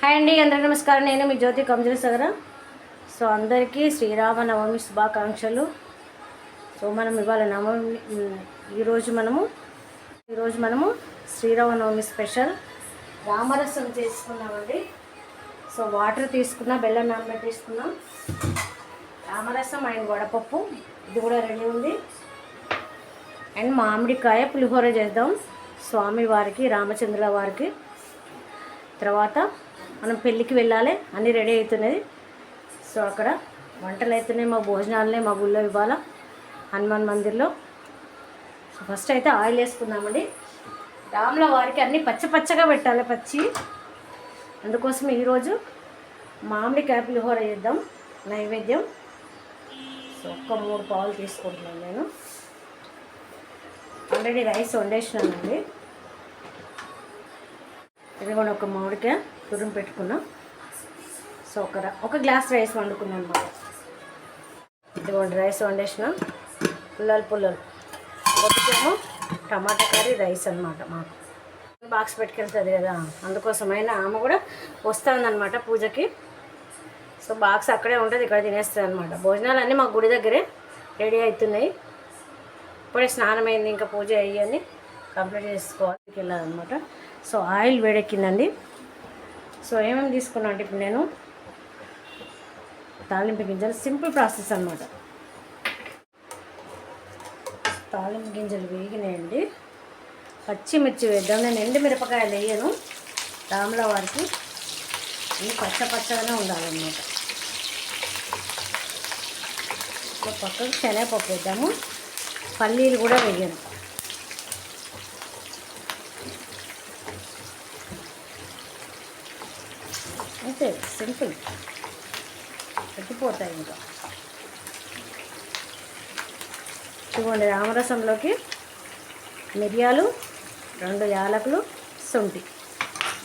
Hi అండి అందరికీ నమస్కారం. నేను మీ జ్యోతి కంజరి సగర. సో అందరికీ శ్రీరామ నవమి శుభాకాంక్షలు. సో మనం ఇవాళ నవమి ఈరోజు మనము ఈరోజు మనము శ్రీరామ నవమి స్పెషల్. రామరసం చేసుకున్నామండి. సో వాటర్ తీసుకున్నా బెల్లం నానబెట్టేసుకున్నాం రామరసం అండ్ వడపప్పు ఇది కూడా రెడీ ఉంది. అండ్ మామిడికాయ పులిహోర చేద్దాం. స్వామి వారికి రామచంద్రుల వారికి. తర్వాత మనం పెళ్ళికి వెళ్ళాలి. అన్నీ రెడీ అవుతున్నది సో అక్కడ వంటలు అవుతున్నాయి మా భోజనాలనే మా గుళ్ళో ఇవ్వాల. హనుమాన్ మందిర్లో. సో ఫస్ట్ అయితే ఆయిల్ వేసుకుందామండి. రాముల వారికి అన్నీ పచ్చ పచ్చగా పెట్టాలి పచ్చి. అందుకోసం ఈరోజు మామిడికాయ పులిహోర చేద్దాం. నైవేద్యం. సో ఒక్క మూడు పావులు తీసుకుంటున్నాను నేను. ఆల్రెడీ రైస్ వండేసినానండి. ఇది కూడా ఒక మామిడికాయ. తురుము పెట్టుకున్నాం. సో ఒక ఒక గ్లాస్ రైస్ వండుకున్నాం అనమాట ఇదిగోండి రైస్ వండేసిన. పుల్లలు పుల్లలు. ఒకటేమో టమాటా కర్రీ రైస్ అనమాట మాకు. బాక్స్ పెట్టుకెళ్తుంది కదా అందుకోసమైనా ఆమె కూడా వస్తుందన్నమాట పూజకి. సో బాక్స్ అక్కడే ఉంటుంది ఇక్కడ తినేస్తుంది అనమాట భోజనాలు అన్నీ మా గుడి దగ్గరే రెడీ అవుతున్నాయి ఇప్పుడే స్నానం అయింది ఇంకా పూజ అయ్యని కంప్లీట్ చేసుకోవాలి వెళ్ళాలన్నమాట సో ఆయిల్ వేడెక్కిందండి. సో ఏమేమి తీసుకున్నా అంటే ఇప్పుడు నేను తాలింపు గింజలు సింపుల్ ప్రాసెస్ అనమాట తాలింపు గింజలు వేగినాయండి. పచ్చిమిర్చి వేద్దాం. నేను ఎండు మిరపకాయలు వేయను. రాముల వారికి ఇవి పచ్చ పచ్చగానే ఉండాలన్నమాట. పక్కకు శనగపప్పు వేద్దాము. పల్లీలు కూడా వేయను. అంతే సింపుల్. పెట్టిపోతాయి ఇంకా. ఇదిగోండి రామరసంలోకి మిరియాలు రెండు యాలకులు శొంఠి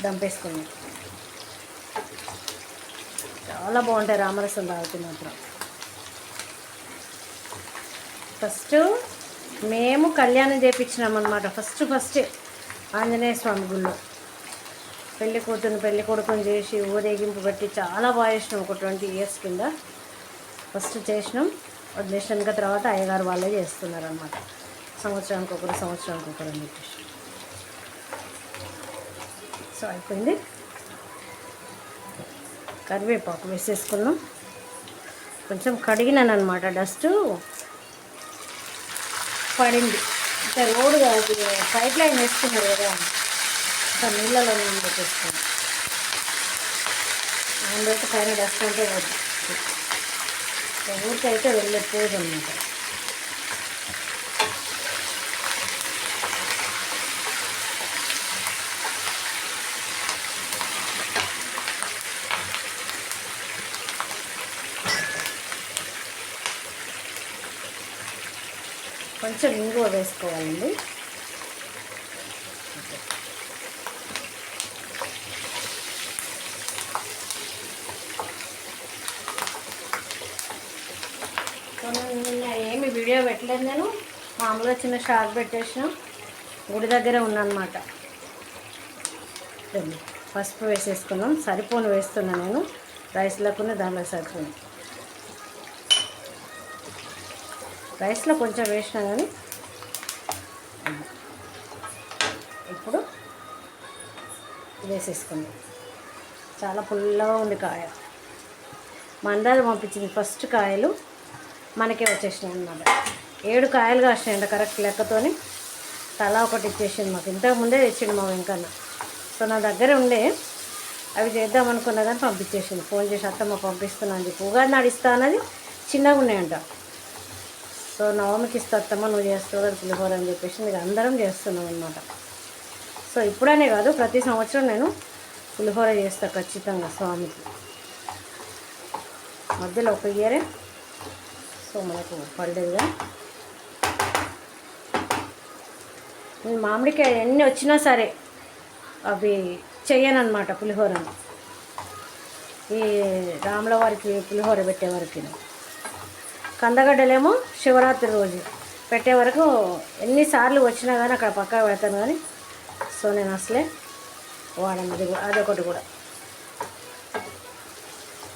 దంపేసుకున్నాం. చాలా బాగుంటాయి రామరసం తాగితే మాత్రం. ఫస్ట్ మేము కళ్యాణం చేయించినాం అనమాట ఫస్ట్ ఫస్ట్ ఆంజనేయ స్వామి గుళ్ళో. పెళ్ళి కూతురుని పెళ్ళి కొడుకుని చేసి ఊరేగింపు పెట్టి చాలా బాగా చేసినాం ఒక ట్వంటీ ఇయర్స్ కింద. ఫస్ట్ చేసినాం. వదిలేసినాక తర్వాత అయ్యగారు వాళ్ళే చేస్తున్నారు అనమాట సంవత్సరానికి ఒకరు సంవత్సరానికి ఒకరు అని చెప్పేసి. సో అయిపోయింది. కరివేపాకు వేసేసుకున్నాం. కొంచెం కడిగినాను అనమాట డస్ట్. పడింది. ఇంకా రోడ్డు కాదు పైప్ లైన్ వేసుకున్నారు కదా. ఇంకా నీళ్ళలో నేను పెట్టేస్తాను ఆయన పైన డస్ట్ అంటే వద్దు ఊరికి అయితే వెళ్ళే పోదు అనమాట కొంచెం ఇంగువ వేసుకోవాలండి. నిన్న ఏమి వీడియో పెట్టలేదు నేను. మామూలుగా చిన్న షార్ట్ పెట్టేసిన. గుడి దగ్గరే ఉన్నానమాట పసుపు వేసేసుకున్నాం. సరిపోను వేస్తున్నా నేను. రైస్ లేకుండా దానిలో సరిపోను. రైస్లో కొంచెం వేసినా కానీ ఇప్పుడు వేసేసుకుందాం చాలా పుల్లగా ఉంది కాయ. మందారం పంపించింది ఫస్ట్ కాయలు. మనకే వచ్చేసినాయి అన్నమాట. ఏడు కాయలు కాసినాయంట కరెక్ట్ లెక్కతోని. తలా ఒకటి ఇచ్చేసింది మాకు. ఇంతకు ముందే తెచ్చిండు మా వెంకన్న. సో నా దగ్గర ఉండే అవి చేద్దాం అనుకున్నా కానీ పంపించేసింది ఫోన్ చేసి అత్తమ్మ పంపిస్తున్నా అని చెప్పి. ఉగాది నాడు ఇస్తా అన్నది చిన్నగా ఉన్నాయంట. సో నవమికి ఇస్తాత్తమ్మ నువ్వు చేస్తావు కదా పులిహోర అని చెప్పేసి మీకు అందరం చేస్తున్నాం అనమాట సో ఇప్పుడనే కాదు ప్రతి సంవత్సరం నేను పులిహోర చేస్తా ఖచ్చితంగా స్వామికి. మధ్యలో ఒక ఇయరే. సో మనకు పడేదిగా. నేను మామిడికాయ ఎన్ని వచ్చినా సరే అవి చెయ్యనమాట పులిహోరను. ఈ రాముల వారికి పులిహోర పెట్టే వరకు కందగడ్డలేమో శివరాత్రి రోజు పెట్టే వరకు ఎన్నిసార్లు వచ్చినా కానీ అక్కడ పక్కకు పెడతాను కానీ సో నేను అసలే వాడను అది కూడా అదొకటి కూడా.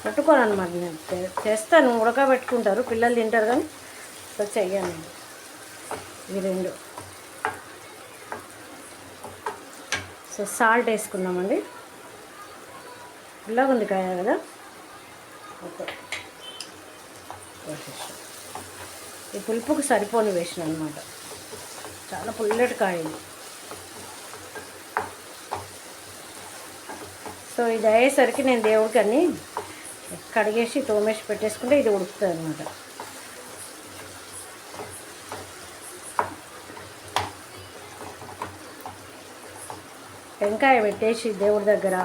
పెట్టుకోను అనమాట నేను. చేస్తాను ఉడకబెట్టుకుంటారు పిల్లలు తింటారు కానీ సో చెయ్యను నేను. ఇవి రెండు. సో సాల్ట్ వేసుకున్నామండి పుల్లగా ఉంది కాయ కదా? ఓకే. ఈ పులుపుకు సరిపోని వేసిన అనమాట చాలా పుల్లటి కాయ సో ఇది అయ్యేసరికి నేను దేవుడికి అన్నీ కడిగేసి తోమేసి పెట్టేసుకుంటే ఇది ఉడుకుతుంది అనమాట టెంకాయ పెట్టేసి దేవుడి దగ్గర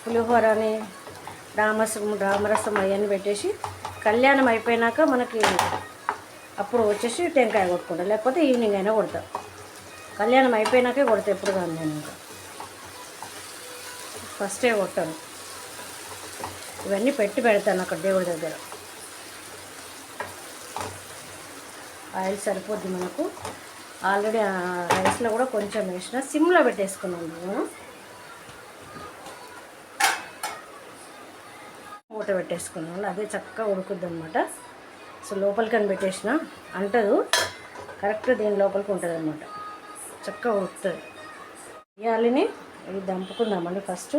పులిహోరని రామరసం రామరసం అవన్నీ పెట్టేసి కళ్యాణం అయిపోయినాక మనకి అప్పుడు వచ్చేసి టెంకాయ కొట్టుకుంటాం. లేకపోతే ఈవినింగ్ అయినా కొడతాం. కళ్యాణం అయిపోయినాకే కొడతా ఎప్పుడు కానీ నేను ఫస్టే కొట్టాను. ఇవన్నీ పెట్టి పెడతాను అక్కడ దేవుడి దగ్గర. ఆయిల్ సరిపోద్ది మనకు. ఆల్రెడీ ఆ రైస్లో కూడా కొంచెం వేసిన సిమ్లో పెట్టేసుకున్నాను నేను. మూట పెట్టేసుకున్నాను. అదే చక్కగా ఉడుకుద్ది అనమాట సో లోపలికని పెట్టేసిన. అంటదు. కరెక్ట్ దీని లోపలికి ఉంటుంది అనమాట చక్కగా ఉడుకుతుంది. ఇయాలిని ఇది దంపుకుందామండి ఫస్ట్.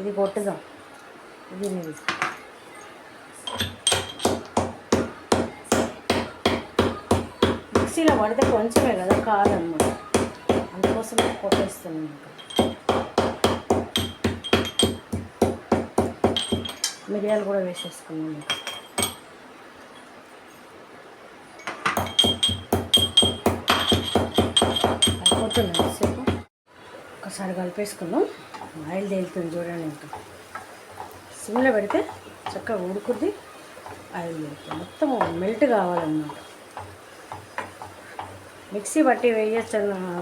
ఇది కొట్టుదాం. ఇది ఇది మిక్సీలో పడితే కొంచెమే కదా కాదన్నమాట. అందుకోసం కొట్టేస్తాను ఇంకా. మిరియాలు కూడా వేసేసుకున్నాం ఇంకా. అయిపోతుంది సేపు ఒకసారి కలిపేసుకున్నాం ఆయిల్ తేలుతుంది చూడండి ఇంకా. సిమ్లో పెడితే చక్కగా ఉడుకుద్ది ఆయిల్ మొత్తం మెల్ట్ కావాలన్నమాట. మిక్సీ బట్టి వేయచ్చు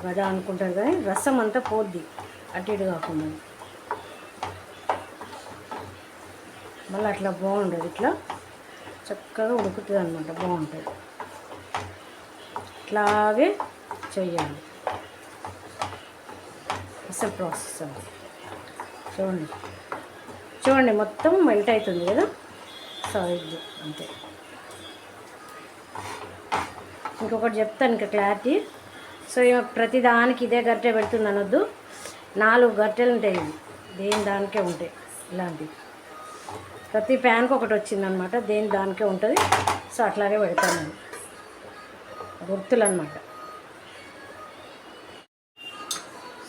కదా అనుకుంటారు కానీ రసం అంతా పోద్ది అటు ఇటు కాకుండా. మళ్ళీ అట్లా బాగుండదు ఇట్లా చక్కగా ఉడుకుతుంది అనమాట బాగుంటుంది. ఇట్లాగే చెయ్యాలి. అసలు ప్రాసెస్ చూడండి. చూడండి మొత్తం మెల్ట్ అవుతుంది కదా? సో ఇది అంతే. ఇంకొకటి చెప్తాను ఇంకా క్లారిటీ సో ఇక ప్రతి దానికి ఇదే గరిటె పెడుతుంది అనొద్దు. నాలుగు గరిటెలు ఉంటాయి దేని దానికే ఉంటాయి. ఇలాంటివి. ప్రతి ప్యాన్కి ఒకటి వచ్చిందనమాట. దేని దానికే ఉంటుంది? సో అట్లాగే పెడతాను నేను. గుర్తులు అనమాట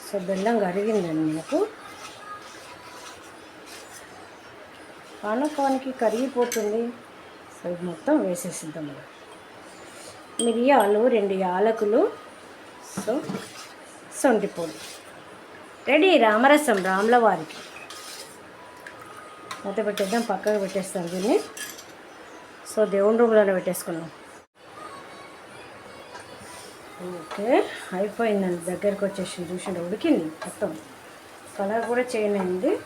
సో బెల్లం కరిగిందండి మనకు పానకానికి కరిగిపోతుంది. సో మొత్తం వేసేసిద్దాం మిరియాలు రెండు యాలకులు సో సొంటి రెడీ రామరసం రాముల వారికి మూత పెట్టేద్దాం పక్కకు పెట్టేస్తాం దీన్ని. సో దేవుని రూమ్లోనే పెట్టేసుకున్నాం. ఓకే అయిపోయిందండి. దగ్గరికి వచ్చేసి చూసిండు ఉడికింది మొత్తం. కలర్ కూడా చేంజ్ అయింది.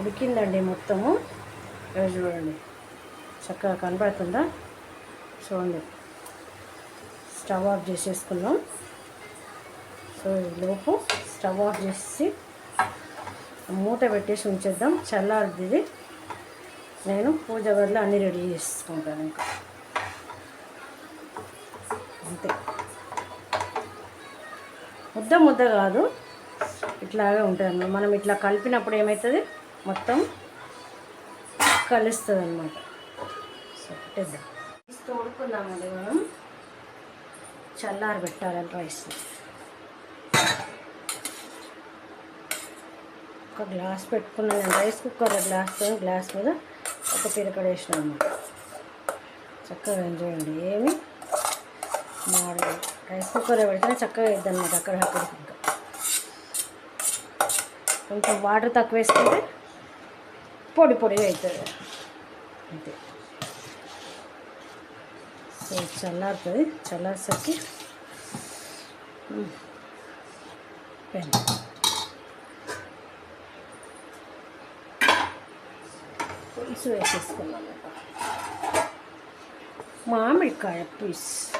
ఉడికిందండి మొత్తము. ఇక్కడ చూడండి. చక్కగా కనబడుతుందా చూడండి. స్టవ్ ఆఫ్ చేసేసుకున్నాం. సో లోపు స్టవ్ ఆఫ్ చేసి మూత పెట్టేసి ఉంచేద్దాం. చల్లారిది నేను పూజ గదిలో అన్నీ రెడీ చేసుకుంటాను ఇంకా. అంతే. ముద్ద ముద్ద కాదు. ఇట్లాగే ఉంటుంది మనం ఇట్లా కలిపినప్పుడు ఏమవుతుంది? మొత్తం కలుస్తుంది అనమాట సో పెట్టేద్దాం తోడుకుందామండి మనం. చల్లారి పెట్టాలి రైస్ ఒక గ్లాస్ పెట్టుకున్నాను నేను. రైస్ కుక్కర్ గ్లాస్తో గ్లాస్ మీద ఒక పిరకడ వేసిన అనమాట చక్కగా చూడండి ఏమి? మాడదు రైస్ కుక్కర్లో పెడితేనే చక్కగా వేద్దాం అనమాట అక్కడ అక్కడికి ఇంకా. కొంచెం వాటర్ తక్కువ వేసుకుంటే పొడి పొడిగా అవుతుంది అంతే సో చల్లారుతుంది చల్లారేసరికి పెన్ పులుసు వేసేసుకున్నాం మామిడికాయ పులుసు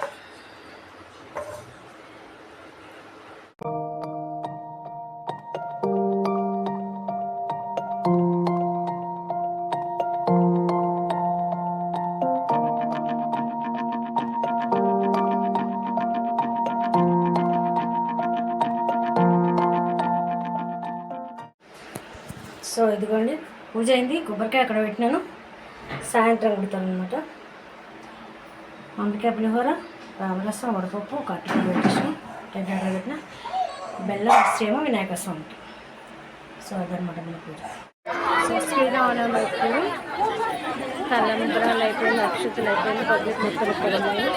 పూజ అయింది. కొబ్బరికాయ అక్కడ పెట్టినాను. సాయంత్రం కుడతాను అనమాట మామిడికాయ పులిహోర రామరసం వడపప్పు కట్టుకుని పెట్టేసాం టెంట్ అక్కడ పెట్టిన. బెల్లం ఇస్తేమో వినాయక స్వామికి సో అదనమాట మన పూజ. సో శ్రీరామనవమి అయిపోయింది. తలంబ్రాలు అయిపోయింది అక్షతులు అయిపోయింది పబ్లిక్ మొత్తం ఇక్కడ ఉన్నాయి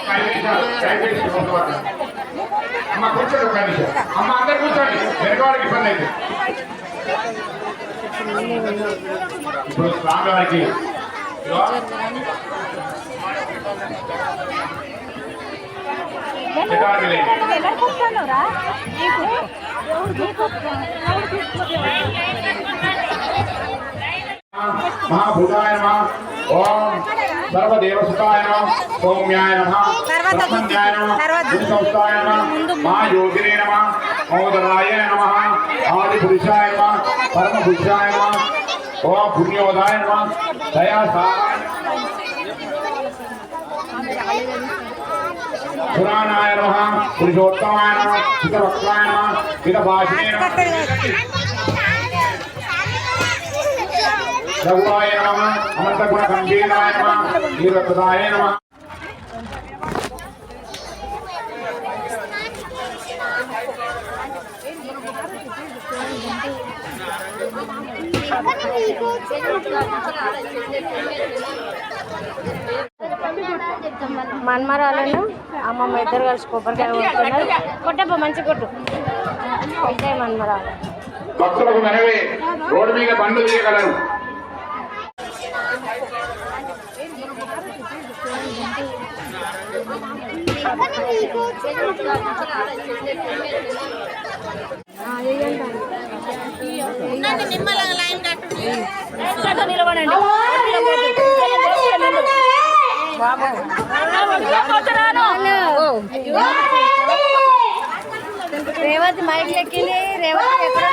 ఇప్పుడు స్వామివారికి. మహాభూతాయ ఓం సర్వదేవసుతాయ సౌమ్యాయ నమ. బ్రహ్మణ్యాయ నమ. మా యోగినే నమ. మోదరాయ నమ. ఆది పురుషాయ నమ. పరమ పురుషాయ నమ. ఓం పుణ్యోదాయ నమ. దయాసారాయ పురాణాయ నమ. పురుషోత్తమాయ నమ. హితవక్తాయ నమ. హితభాషిణే నమ. రఘువాయ నమ. అనంతగుణ గంభీరాయ నమ. నీరప్రదాయ నమ. మన్మరాలను అమ్మమ్మ ఇద్దరు కలిసి కొబ్బరికాయ కొడుతున్నారు కొట్టబ్బా మంచి కొట్టు. ఇదే మన్మరాలు. భక్తులకు మనవే రోడ్డు మీద బండ్లు తీయగలరు. నిలబడండి రేవతి మైక్ ఎక్కింది రేవతి ఎక్కడ